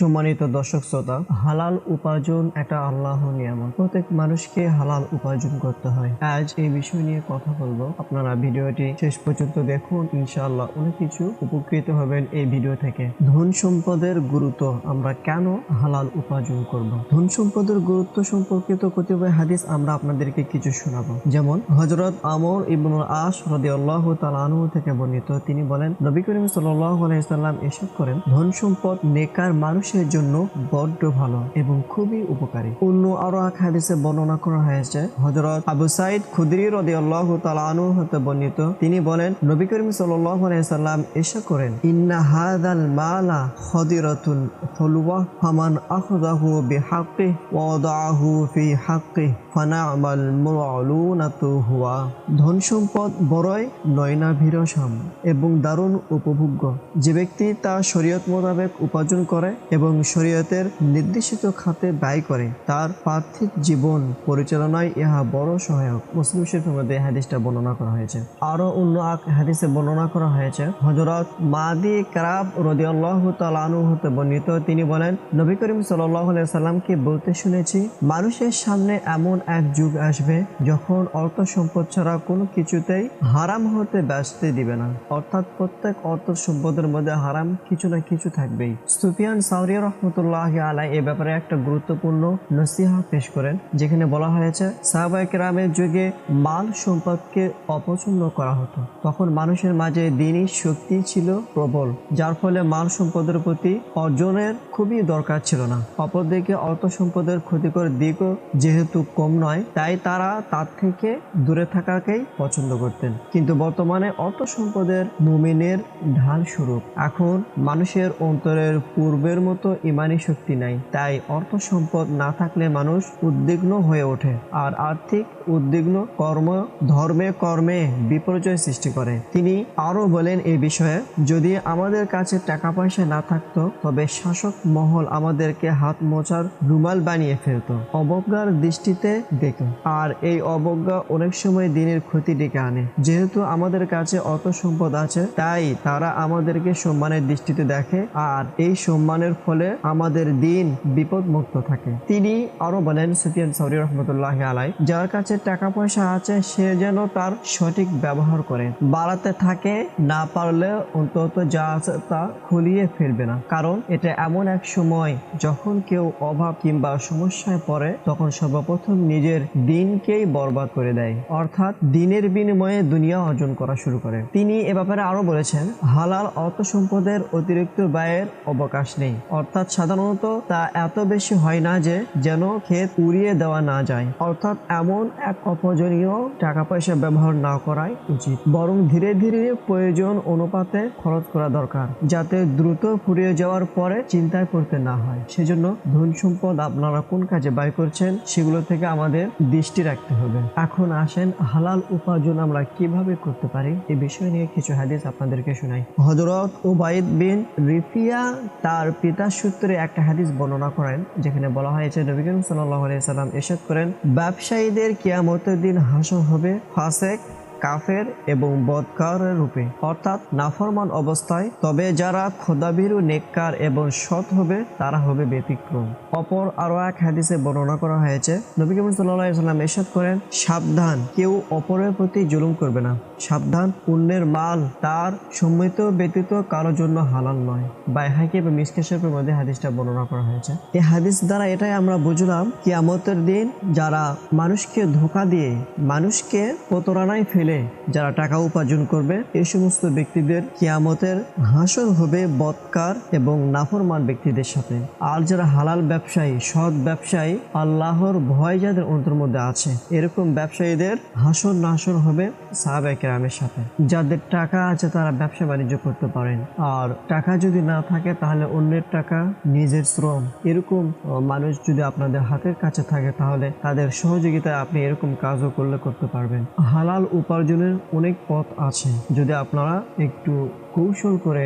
সম্মানিত দর্শক শ্রোতা, হালাল উপার্জন একটা আল্লাহ নিয়ামত। প্রত্যেক মানুষকে হালাল উপার্জন করতে হয়। আজ এই বিষয় নিয়ে কথা বলব। আপনারা ভিডিওটি শেষ পর্যন্ত দেখুন। ইনশাআল্লাহ অনেক কিছু উপকৃত হবেন এই ভিডিও থেকে। ধন সম্পদের গুরুত্ব আমরা কেন হালাল উপার্জন করব? ধন সম্পদের গুরুত্ব সম্পর্কিত কতিপয় হাদিস আমরা আপনাদেরকে কিছু শোনাবো। যেমন হজরত আমর ইবনুল আশ রাদিয়াল্লাহু তাআলা আনহু থেকে বর্ণিত। তিনি বলেন, নবী করিম সাল্লাম ইরশাদ করেন, ধন সম্পদ নেকার মানুষের জন্য বড্ড ভালো এবং খুবই উপকারী। অন্য আরও এক হাদিসে বর্ণনা করা হয়েছে, হযরত আবু সাইদ খুদরি রাদিয়াল্লাহু তাআলা আনহু হতে বর্ণিত। তিনি বলেন, নবী করিম সাল্লাম ইরশাদ করেন, ইন্না হাযাল মালা খাদিরাতুন হুলওয়া, ফামান আখযাহু বিহাক্কি ওয়া ওয়াদাআহু ফি হাক্কি ফানা'মাল মুআলুনাতু হুয়া। ধন সম্পদ বড়ই নয়নাভিরসাম এবং দারুণ উপভোগ্য। যে ব্যক্তি তা শরীয়ত মোতাবেক উপার্জন করে এবং শরীয়তের নির্দেশিত খাতে ব্যয় করে। তার পার্থিব জীবন পরিচালনায় ইহা বড় সহায়ক। মুসলিম শরীফের মধ্যে হাদিসটা বর্ণনা করা হয়েছে। আরও অন্য এক হাদিসে বর্ণনা করা হয়েছে হজরত মাদি কারাব রদিয়াল্লাহু তাআলা আনহু হতে বর্ণিত। তিনি বলেন, নবী করিম আলাইহি সাল্লামকে বলতে শুনেছি, মানুষের সামনে এমন এক যুগ আসবে যখন অর্থ সম্পদ ছাড়া কোনো কিছুতেই হারাম হতে ব্যস্ত দিবে না। অর্থাৎ প্রত্যেক অর্থ সম্পদের মধ্যে হারাম কিছু না কিছু থাকবেই। সুফিয়ান সাউরি রহমতুল্লাহ আলাই এ ব্যাপারে একটা গুরুত্বপূর্ণ নসিহা পেশ করেন, যেখানে বলা হয়েছে সাহবাইক রামের যুগে মাল সম্পদকে অপছন্দ করা হতো। তখন মানুষের মাঝে দিনই শক্তি ছিল প্রবল, যার ফলে মাল সম্পদের প্রতি অর্জনের খুবই দরকার ছিল না। অপরদিকে অর্থ সম্পদের ক্ষতিকর দিকও যেহেতু কম নয়, তাই তারা তার থেকে দূরে থাকাকেই পছন্দ করতেন। কিন্তু বর্তমানে অর্থ সম্পদের মুমিনের ঢাল স্বরূপ। এখন মানুষের অন্তরের পূর্বের মতো ইমানি শক্তি নাই। তাই অর্থ সম্পদ না থাকলে মানুষ উদ্বিগ্ন হয়ে ওঠে। আর আর্থিক উদ্বিগ্ন কর্ম, ধর্মে কর্মে বিপর্যয় সৃষ্টি করে। তিনি আরও বলেন এই বিষয়ে, যদি আমাদের কাছে টাকা পয়সা না থাকতো, তবে শাসক মহল আমাদেরকে হাত মোচার রুমাল বানিয়ে ফেলতো, অবজ্ঞার দৃষ্টিতে দেখো আর এই অবজ্ঞা অনেক সময় দিনের ক্ষতি ডেকে আনে। যেহেতু আমাদের কাছে অত সম্পদ আছে, তাই তারা আমাদেরকে সম্মানের দৃষ্টিতে দেখে, আর এই সম্মানের ফলে আমাদের দিন বিপদ মুক্ত থাকে। তিনি আরও বলেন, সুফিয়ান সৌরি রহমতুল্লাহ আলাই যার কাছে টাকা পয়সা আছে, সে যেন তার সঠিক ব্যবহার করে। বাড়াতে থাকে, না পারলে অন্তত যা আছে তা খুলিয়ে ফেলবে না। কারণ এটা এমন এক সময়, যখন কেউ অভাব কিংবা সমস্যায় পড়ে, তখন সর্বপ্রথম নিজের দিনকেই বরবাদ করে দেয়। অর্থাৎ দিনের বিনিময়ে দুনিয়া অর্জন করা শুরু করে। তিনি এ ব্যাপারে আরও বলেছেন, হালাল অর্থ সম্পদের অতিরিক্ত ব্যয়ের অবকাশ নেই। অর্থাৎ সাধারণত তা এত বেশি হয় না যে, যেন ক্ষেত উড়িয়ে দেওয়া না যায়। অর্থাৎ এমন এক অপ্রয়োজনীয় টাকা পয়সা ব্যবহার না করাই উচিত। বরং ধীরে ধীরে প্রয়োজন অনুপাতে খরচ করা দরকার, যাতে দ্রুত ফুরিয়ে যাওয়ার পরে চিন্তায় পড়তে না হয়। সেজন্য ধন সম্পদ আপনারা কোন কাজে ব্যয় করছেন সেগুলো থেকে আমাদের দৃষ্টি রাখতে হবে। এখন আসেন হালাল উপার্জন আমরা কীভাবে করতে পারি, এ বিষয় নিয়ে কিছু হাদিস আপনাদেরকে শোনাই। হজরত উবাইদ বিন রিফিয়া তার পিতার সূত্রে একটা হাদিস বর্ণনা করেন, যেখানে বলা হয়েছে নবী করিম সাল্লাহ সাল্লাম এসব করেন ব্যবসায়ীদের কিয়ামতের দিন হাসর হবে ফাসেক, কাফের এবং বদকারের রূপে। অর্থাৎ নাফরমান অবস্থায়, তবে যারা খোদাবিরু নেককার এবং সৎ হবে, তারা হবে ব্যতিক্রম। অপর আরও এক হাদিসে বর্ণনা করা হয়েছে, নবী কেমন সাল্লাহ সাল্লাম এসব করেন, সাবধান, কেউ অপরের প্রতি জুলুম করবে না। সাবধান, পুণ্যের মাল তার সম্মিত ব্যতীত কারোর জন্য হালাল নয়। বাইহাকি এবং মিসকেশের মধ্যে হাদিসটা বর্ণনা করা হয়েছে। এই হাদিস দ্বারা এটাই আমরা বুঝলাম, কিয়ামতের দিন যারা মানুষকে ধোকা দিয়ে, মানুষকে প্রতারণায় ফেলে, যারা টাকা উপার্জন করবে, এই সমস্ত ব্যক্তিদের কিয়ামতের হাসর হবে বৎকার এবং নাফরমান ব্যক্তিদের সাথে। আর যারা হালাল ব্যবসায়ী, সৎ ব্যবসায়ী, আল্লাহর ভয় যাদের অন্তর মধ্যে আছে, এরকম ব্যবসায়ীদের হাসর নাসর হবে সাহাবায়ে কেরামের সাথে। যাদের টাকা আছে তারা ব্যবসা বাণিজ্য করতে পারেন। আর টাকা যদি না থাকে তাহলে অন্যের টাকা নিজের শ্রম। এরকম মানুষ যদি আপনাদের হাতের কাছে থাকে তাহলে তাদের সহযোগিতায় আপনি এরকম কাজও করলে করতে পারবেন। হালাল উপার্জনের অনেক পথ আছে। যদি আপনারা একটু কৌশল করে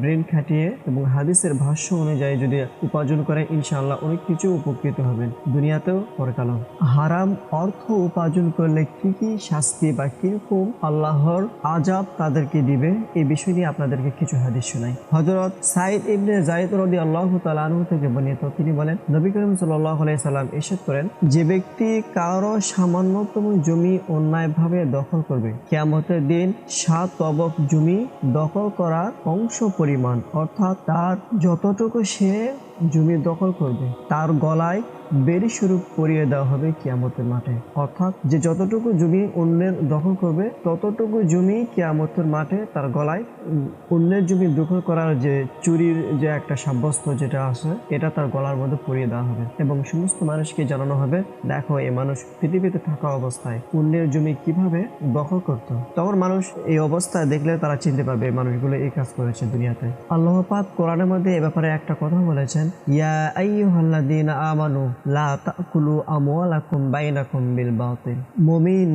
ব্রেন খাটিয়ে এবং হাদিসের ভাষ্য অনুযায়ী যদি উপার্জন করে, ইনশাআল্লাহ অনেক কিছু উপকৃত হবেন। দুনিয়াতেও পরকালও। হারাম অর্থ উপার্জন করলে কি কি শাস্তি বা কীরকম আল্লাহর আজাব তাদেরকে দিবে এই বিষয় নিয়ে আপনাদেরকে কিছু হাদিস শোনাই। হজরত সাইদ ইবনে জাইদ রদি আল্লাহ তালু থেকে বর্ণিত, তিনি বলেন, নবী করিম সাল্লাহ সাল্লাম এসব করেন, যে ব্যক্তি কারও সামান্যতম জমি অন্যায়ভাবে দখল করবে, কেয়ামতের দিন সাত তবক জমি দখল করার অংশ পরিমাণ অর্থাৎ তার যতটুকু সে জমি দখল করবে। তার গলায় বেরি স্বরূপ পরিয়ে দেওয়া হবে কিয়ামতের মাঠে। অর্থাৎ যে যতটুকু জমি অন্যের দখল করবে, ততটুকু জমি কিয়ামতের মাঠে তার গলায় অন্যের জমি দখল করার যে চুরির যে একটা সাব্যস্ত যেটা আছে, এটা তার গলার মধ্যে পরিয়ে দেওয়া হবে। এবং সমস্ত মানুষকে জানানো হবে, দেখো, এই মানুষ পৃথিবীতে থাকা অবস্থায় অন্যের জমি কীভাবে দখল করত? তখন মানুষ এই অবস্থায় দেখলে তারা চিনতে পারবে মানুষগুলো এই কাজ করেছে দুনিয়াতে। আল্লাহ পাক কোরআনের মধ্যে এ ব্যাপারে একটা কথা বলেছেন ইয়া আইয়ুহাল্লাযীনা আমানু, লা তাকুলু আমওয়ালাকুম বাইনাকুম বিল বাতিল। মুমিন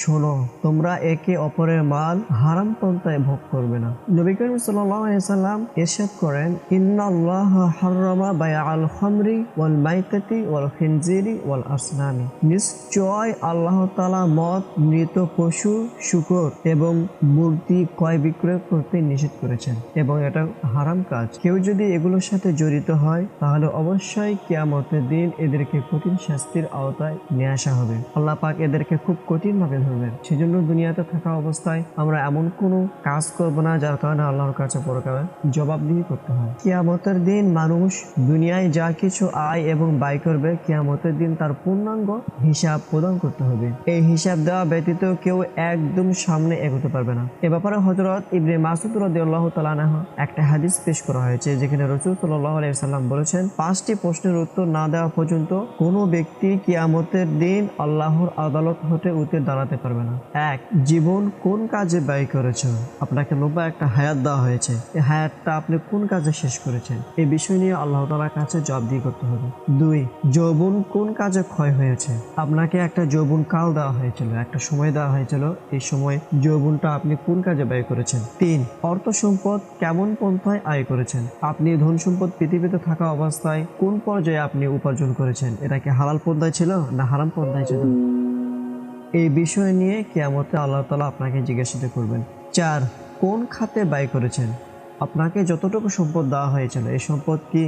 শোনো, তোমরা একে অপরের মাল হারাম পন্থায় ভোগ করবে না। নবী করিম সাল্লাল্লাহু আলাইহি সাল্লাম ইরশাদ করেন, ইন্নাল্লাহা হাররামা বাইআল খামরি ওয়াল মাইতাতি ওয়াল খিনজিরি ওয়াল আসনামি নিশ্চয় আল্লাহ তাআলা মদ, মৃত পশু, শুকর এবং মূর্তি ক্রয় বিক্রয় করতে নিষেধ করেছেন এবং এটা হারাম কাজ। কেউ যদি এগুলোর সাথে জড়িত হয়, তাহলে অবশ্যই কেয়ামতের দিন এদেরকে কঠিন শাস্তির আওতায় নিয়ে আসা হবে। আল্লাহ পাক এদেরকে খুব কঠিন ভাবে ধরবেন। সেজন্য দুনিয়াতে থাকা অবস্থায় আমরা এমন কোনো কাজ করব না, যার কারণে আল্লাহর কাছে পরকালে জবাবদিহি করতে হয়। কিয়ামতের দিন মানুষ দুনিয়ায় যা কিছু আয় এবং ব্যয় করবে, কিয়ামতের দিন তার পূর্ণাঙ্গ হিসাব প্রদান করতে হবে। এই হিসাব দেওয়া ব্যতীত কেউ একদম সামনে এগোতে পারবে না। এ ব্যাপারে হজরত ইবনে মাসুদ আনহু একটা হাদিস পেশ করা হয়েছে, যেখানে রসুল সাল্লাল্লাহু আলাইহি সাল্লাম বলেছেন, পাঁচটি প্রশ্নের উত্তর না দেওয়া পর্যন্ত কোনো ব্যক্তি কিয়ামতের দিন আল্লাহর আদালত হতে উঠে দাঁড়াতে পারবে না। এক, জীবন কোন কাজে ব্যয় করেছ? আপনাকে লম্বা একটা হায়াত দেওয়া হয়েছে। এই হায়াতটা আপনি কোন কাজে শেষ করেছেন? এই বিষয় নিয়ে আল্লাহ তালার কাছে জবাবদিহি করতে হবে। দুই, যৌবন কোন কাজে ক্ষয় হয়েছে? আপনাকে একটা যৌবন কাল দেওয়া হয়েছিল, একটা সময় দেওয়া হয়েছিল। এই সময় যৌবনটা আপনি কোন কাজে ব্যয় করেছেন? তিন, অর্থ সম্পদ কেমন পন্থায় আয় করেছেন? আপনি ধন সম্পদ পৃথিবীতে থাকা অবস্থায় কোন পর্যায়ে আপনি উপার্জন করেছেন? এটা কি হালাল পন্থায় ছিল না হারাম পন্থায় ছিল? এই বিষয় নিয়ে কেয়ামতে আল্লাহ তালা আপনাকে জিজ্ঞাসিত করবেন, চার, কোন খাতে ব্যয় করেছেন? আপনাকে যতটুকু সম্পদ দেওয়া হয়েছিল, এই সম্পদ কি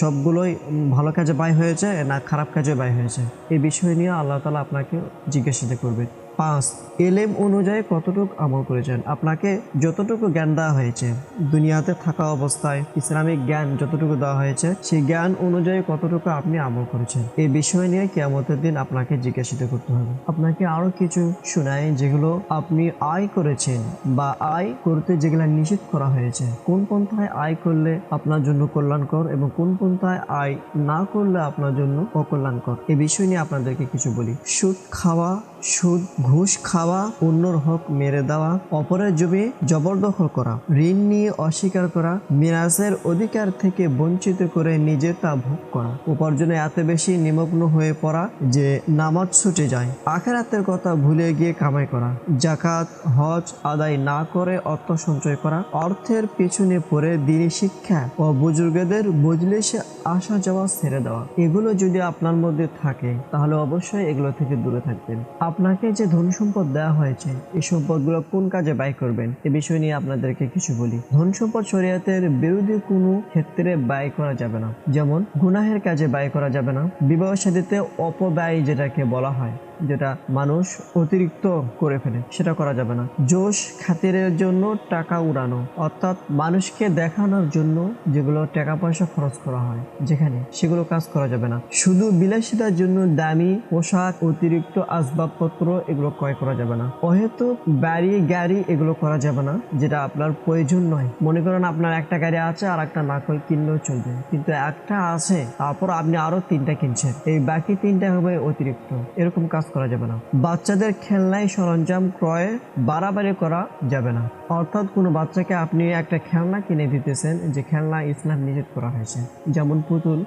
সবগুলোই ভালো কাজে ব্যয় হয়েছে না খারাপ কাজে ব্যয় হয়েছে? এই বিষয় নিয়ে আল্লাহ তালা আপনাকে জিজ্ঞাসিত করবেন। পাঁচ, এলেম অনুযায়ী কতটুকু আমল করেছেন? আপনাকে যতটুকু জ্ঞান দেওয়া হয়েছে, দুনিয়াতে থাকা অবস্থায় ইসলামিক জ্ঞান যতটুকু দেওয়া হয়েছে, সেই জ্ঞান অনুযায়ী কতটুকু আপনি আমল করেছেন? এই বিষয় নিয়ে কেয়ামতের দিন আপনাকে জিজ্ঞাসিত করতে হবে। আপনাকে আরও কিছু শোনায় যেগুলো আপনি আয় করেছেন বা আয় করতে যেগুলো নিষেধ করা হয়েছে। কোন পন্থায় আয় করলে আপনার জন্য কল্যাণকর এবং কোন পন্থায় আয় না করলে আপনার জন্য অকল্যাণকর? এই বিষয় নিয়ে আপনাদেরকে কিছু বলি। সুদ খাওয়া, সুদ ঘুষ খাওয়া, অন্যর হক মেরে দেওয়া, অপরের জমি জবরদখল করা, ঋণ নিয়ে অস্বীকার করা, মিরাজের অধিকার থেকে বঞ্চিত করে নিজে তা ভোগ করা, উপার্জনে এত বেশি নিমগ্ন হয়ে পড়া যে নামাজ ছুটে যায়, আখেরাতের কথা ভুলে গিয়ে কামাই করা জাকাত হজ আদায় না করে অর্থ সঞ্চয় করা, অর্থের পিছনে পড়ে দিনী শিক্ষা ও বুজুর্গদের মজলিসে আসা যাওয়া ছেড়ে দেওয়া, এগুলো যদি আপনার মধ্যে থাকে, তাহলে অবশ্যই এগুলো থেকে দূরে থাকবেন। আপনাকে যে ধন সম্পদ দেওয়া হয়েছে, এই সম্পদগুলো কোন কাজে ব্যয় করবেন? এ বিষয় নিয়ে আপনাদেরকে কিছু বলি। ধন সম্পদ শরিয়াতের বিরোধী কোনো ক্ষেত্রে ব্যয় করা যাবে না। যেমন, গুনাহের কাজে ব্যয় করা যাবে না। বিবাহ সাদীতে অপব্যয় যেটাকে বলা হয়। যেটা মানুষ অতিরিক্ত করে ফেলে, সেটা করা যাবে না। জোশ খাতিরের জন্য টাকা উড়ানো, অর্থাৎ মানুষকে দেখানোর জন্য যেগুলো টাকা পয়সা খরচ করা হয়, যেখানে সেগুলো কাজ করা যাবে না। শুধু বিলাসিতার জন্য দামি পোশাক, অতিরিক্ত আসবাবপত্র এগুলো ক্রয় করা যাবে না। অহেতু বাড়ি, গাড়ি এগুলো করা যাবে না, যেটা আপনার প্রয়োজন নয়। মনে করেন আপনার একটা গাড়ি আছে আর একটা না করে কিনলেও চলবে, কিন্তু একটা আছে, তারপর আপনি আরও তিনটা কিনছেন। এই বাকি তিনটা হবে অতিরিক্ত। এরকম কাজ করা যাবে না। বাচ্চাদের খেলনায় সরঞ্জাম ক্রয়ে বাড়াবাড়ি করা যাবে না। অর্থাৎ কোনো বাচ্চাকে আপনি একটা খেলনা কিনে দিতেছেন যে খেলনা ইসলাম নিষেধ করা হয়েছে। যেমন পুতুল,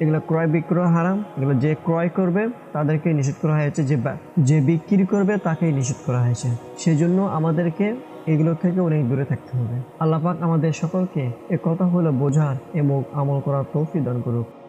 এগুলো ক্রয় বিক্রয় হারাম, এগুলো যে ক্রয় করবে তাদেরকে নিষেধ করা হয়েছে, যে যে বিক্রি করবে তাকেই নিষেধ করা হয়েছে। সেজন্য আমাদেরকে এগুলো থেকে অনেক দূরে থাকতে হবে। আল্লাহ পাক আমাদের সকলকে এ কথাগুলো বোঝার এবং আমল করার তৌফিক দান করুক।